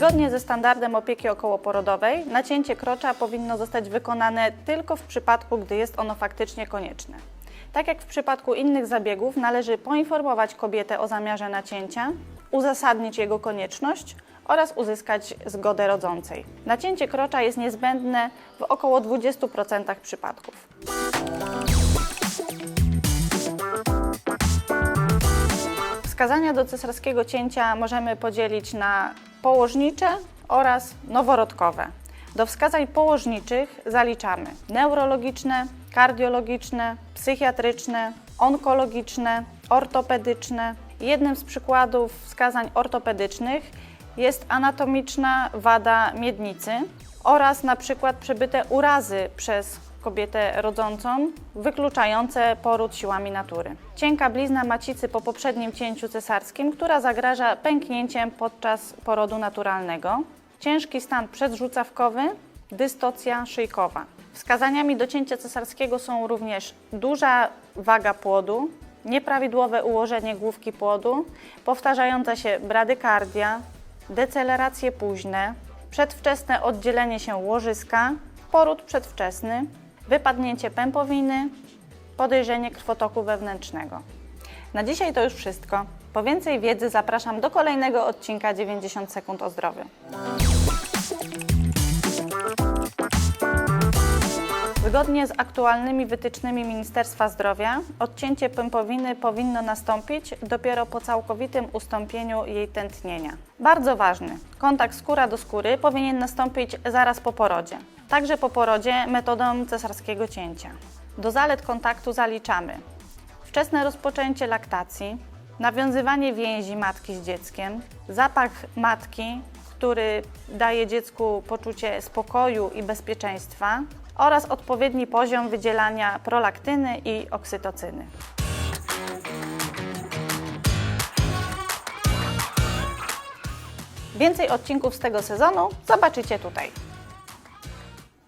Zgodnie ze standardem opieki okołoporodowej, nacięcie krocza powinno zostać wykonane tylko w przypadku, gdy jest ono faktycznie konieczne. Tak jak w przypadku innych zabiegów, należy poinformować kobietę o zamiarze nacięcia, uzasadnić jego konieczność oraz uzyskać zgodę rodzącej. Nacięcie krocza jest niezbędne w około 20% przypadków. Wskazania do cesarskiego cięcia możemy podzielić na położnicze oraz noworodkowe. Do wskazań położniczych zaliczamy neurologiczne, kardiologiczne, psychiatryczne, onkologiczne, ortopedyczne. Jednym z przykładów wskazań ortopedycznych jest anatomiczna wada miednicy oraz na przykład przebyte urazy przez kobietę rodzącą, wykluczające poród siłami natury. Cienka blizna macicy po poprzednim cięciu cesarskim, która zagraża pęknięciem podczas porodu naturalnego. Ciężki stan przedrzucawkowy, dystocja szyjkowa. Wskazaniami do cięcia cesarskiego są również duża waga płodu, nieprawidłowe ułożenie główki płodu, powtarzająca się bradykardia, deceleracje późne, przedwczesne oddzielenie się łożyska, poród przedwczesny, wypadnięcie pępowiny, podejrzenie krwotoku wewnętrznego. Na dzisiaj to już wszystko. Po więcej wiedzy zapraszam do kolejnego odcinka 90 sekund o zdrowiu. Zgodnie z aktualnymi wytycznymi Ministerstwa Zdrowia, odcięcie pępowiny powinno nastąpić dopiero po całkowitym ustąpieniu jej tętnienia. Bardzo ważny, kontakt skóra do skóry powinien nastąpić zaraz po porodzie, także po porodzie metodą cesarskiego cięcia. Do zalet kontaktu zaliczamy wczesne rozpoczęcie laktacji, nawiązywanie więzi matki z dzieckiem, zapach matki, który daje dziecku poczucie spokoju i bezpieczeństwa oraz odpowiedni poziom wydzielania prolaktyny i oksytocyny. Więcej odcinków z tego sezonu zobaczycie tutaj.